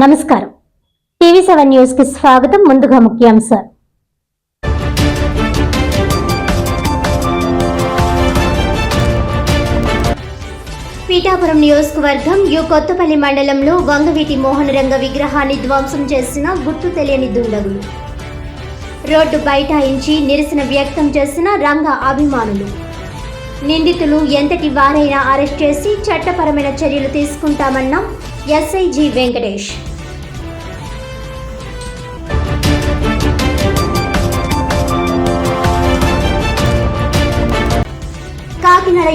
నమస్కారం. TV seven న్యూస్కి స్వాగతం ముందుగా ముఖ్యాంశాలు. పీఠాపురం నియోజకవర్గం యు కొత్తపల్లి మండలంలో వంగవీటి మోహనరంగ విగ్రహాన్ని ధ్వంసం చేసిన గుర్తు తెలియని దుండగులు. రోడ్డు బైఠాయించి నిరసన వ్యక్తం చేసిన రంగ అభిమానులు. నిందితులు ఎంతటి వారైనా అరెస్ట్ చేసి చట్టపరమైన చర్యలు తీసుకుంటామన్నాం ఎస్ఐజి వెంకటేష్.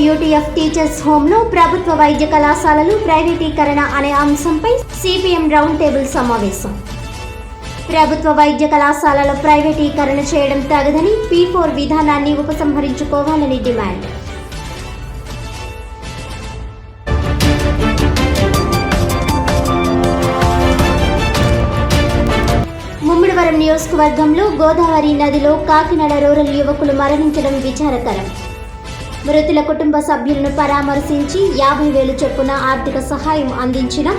యూటీఎఫ్ టీచర్స్ హోమ్లో ప్రభుత్వ వైద్య కళాశాలలు ప్రైవేటీకరణ అనే అంశంపై సిపిఎం రౌండ్ టేబుల్ సమావేశం. ప్రభుత్వ వైద్య కళాశాలల ప్రైవేటీకరణ చేయడం తగదని పీ ఫోర్ విధానాన్ని ఉపసంహరించుకోవాలని డిమాండ్. ముమ్మిడివరం నియోజకవర్గంలో గోదావరి నదిలో కాకినాడ రూరల్ యువకులు మరణించడం విచారకరం. మృతుల కుటుంబ సభ్యులను పరామర్శించి యాభై వేలు చొప్పున ఆర్థిక సహాయం అందించిన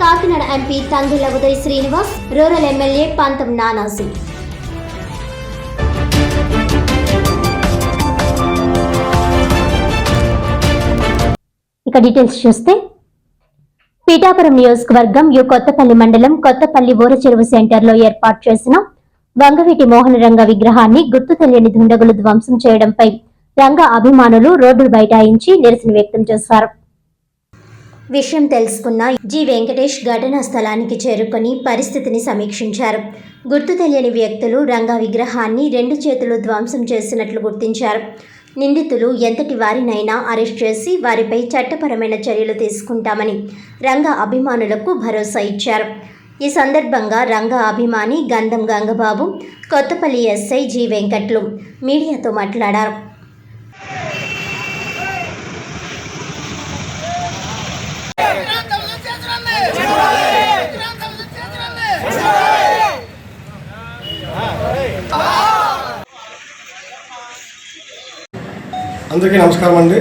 Kakinada MP Thangula Uday Srinivas rural MLA Pantham Nanasi ఇక డీటెయిల్స్ చూస్తే పీఠాపురం నియోజకవర్గం యు కొత్తపల్లి మండలం కొత్తపల్లి ఊరచెరువు సెంటర్లో ఏర్పాటు చేసిన వంగవీటి మోహనరంగ విగ్రహాన్ని గుర్తు తెలియని దుండగులు ధ్వంసం చేయడంపై రంగ అభిమానులు రోడ్డు బైఠాయించి నిరసన వ్యక్తం చేశారు. విషయం తెలుసుకున్న జి. వెంకటేష్ ఘటనా స్థలానికి చేరుకొని పరిస్థితిని సమీక్షించారు. గుర్తు తెలియని వ్యక్తులు రంగా విగ్రహాన్ని రెండు చేతులు ధ్వంసం చేసినట్లు గుర్తించారు. నిందితులు ఎంతటి వారినైనా అరెస్ట్ చేసి వారిపై చట్టపరమైన చర్యలు తీసుకుంటామని రంగ అభిమానులకు భరోసా ఇచ్చారు. ఈ సందర్భంగా రంగ అభిమాని గంధం గంగబాబు కొత్తపల్లి ఎస్ఐ జి. వెంకట్లు మీడియాతో మాట్లాడారు. అందరికీ నమస్కారం అండి.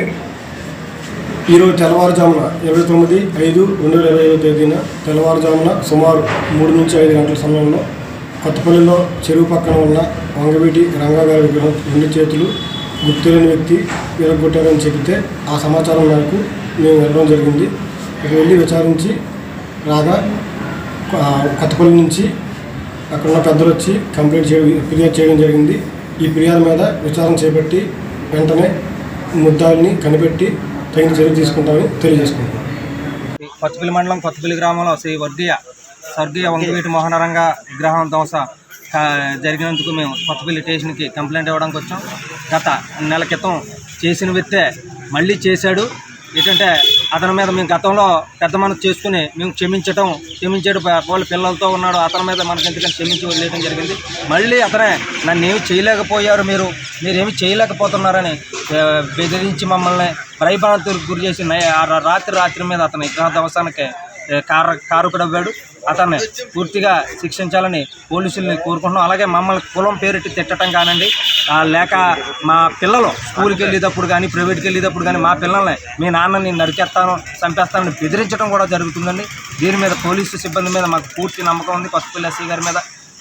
ఈరోజు తెల్లవారుజామున ఇరవై తొమ్మిది ఐదు రెండు వేల ఇరవై ఐదో తేదీన తెల్లవారుజామున సుమారు మూడు నుంచి ఐదు గంటల సమయంలో కొత్తపల్లిలో చెరువు పక్కన ఉన్న వంగవీటి రంగాగారి విగ్రహం రెండు చేతులు గుర్తులేని వ్యక్తి విరగొట్టారని చెబితే ఆ సమాచారం మేరకు మేము వెళ్ళడం జరిగింది. వెళ్ళి విచారించి రాగా కొత్తపల్లి నుంచి అక్కడ ఉన్న పెద్దలు వచ్చి కంప్లైంట్ చేయడం ఫిర్యాదు చేయడం జరిగింది. ఈ ఫిర్యాదు మీద విచారణ చేపట్టి వెంటనే ముద్దాన్ని కనిపెట్టి తగిన చర్య తీసుకుంటామని తెలియజేసుకుంటాం కొత్తపల్లి మండలం కొత్తపల్లి గ్రామంలో శ్రీ వర్గీయ స్వర్గీయ వంగవీటి మోహనరంగ విగ్రహం ధ్వంస జరిగినందుకు మేము కొత్తపల్లి స్టేషన్కి కంప్లైంట్ ఇవ్వడానికి వచ్చాం. గత నెల క్రితం చేసిన వ్యక్తే మళ్ళీ చేశాడు. ఏంటంటే అతని మీద మేము గతంలో పెద్ద మనసు చేసుకుని మేము క్షమించటం క్షమించాడు వాళ్ళ పిల్లలతో ఉన్నాడు. అతని మీద మనకి ఎందుకంటే క్షమించి వదిలేయడం జరిగింది. మళ్ళీ అతనే నన్ను ఏమి చేయలేకపోయారు మీరు? మీరేమి చేయలేకపోతున్నారని బెదిరించి మమ్మల్ని భయభ్రాంతులకు గురి చేసి నై- ఆ రాత్రి రాత్రి మీద అతని విగ్రహ ధ్వంసానికి కారు కార కారుకుడవ్వాడు. అతన్ని పూర్తిగా శిక్షించాలని పోలీసుల్ని కోరుకుంటున్నాం. అలాగే మమ్మల్ని కులం పేరెట్టి తిట్టడం కానండి లేక మా పిల్లలు స్కూల్కి వెళ్ళేటప్పుడు కానీ ప్రైవేట్కి వెళ్ళేటప్పుడు కానీ మా పిల్లల్ని మీ నాన్నని నరికేస్తాను చంపేస్తానని బెదిరించడం కూడా జరుగుతుందండి. దీని మీద పోలీసు సిబ్బంది మీద మాకు పూర్తి నమ్మకం ఉంది. కొత్తపల్లి ఎస్సీ గారి మీద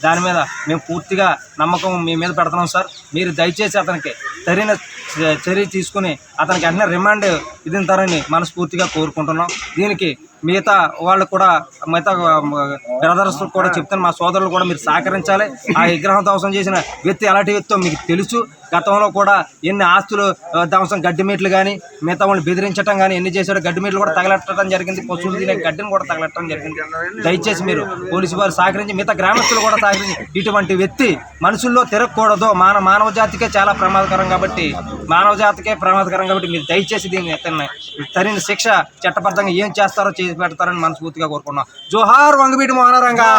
దాని మీద మేము పూర్తిగా నమ్మకం మీ మీద పెడుతున్నాం సార్. మీరు దయచేసి అతనికి సరైన చర్య తీసుకుని అతనికి వెంటనే రిమాండ్ ఇదింతారని మనస్ఫూర్తిగా కోరుకుంటున్నాం. దీనికి మిగతా వాళ్ళు కూడా మిగతా బ్రదర్స్ కూడా చెప్తాను మా సోదరులు కూడా మీరు సహకరించాలి. ఆ విగ్రహం ధ్వంసం చేసిన వ్యక్తి ఎలాంటి వ్యక్తితో మీకు తెలుసు? గతంలో కూడా ఎన్ని ఆస్తులు ధ్వంసం గడ్డి మీట్లు కానీ మిగతా వాళ్ళని బెదిరించడం కానీ ఎన్ని చేశారో గడ్డి మీట్లు కూడా తగలెట్టడం జరిగింది. పశువులు తినే గడ్డిని కూడా తగలెట్టడం జరిగింది. దయచేసి మీరు పోలీసు వారు సహకరించి మిగతా గ్రామస్తులు కూడా సహకరించి ఇటువంటి వ్యక్తి మనుషుల్లో తిరగకూడదు. మాన మానవ జాతికే చాలా ప్రమాదకరం కాబట్టి మానవ జాతికే ప్రమాదకరం కాబట్టి మీరు దయచేసి దీన్ని ఎత్తన్న శిక్ష చట్టబద్ధంగా ఏం చేస్తారో చేసి పెడతారని మనస్ఫూర్తిగా కోరుకున్నాం జోహార్ వంగబీటి మోహనరంగా.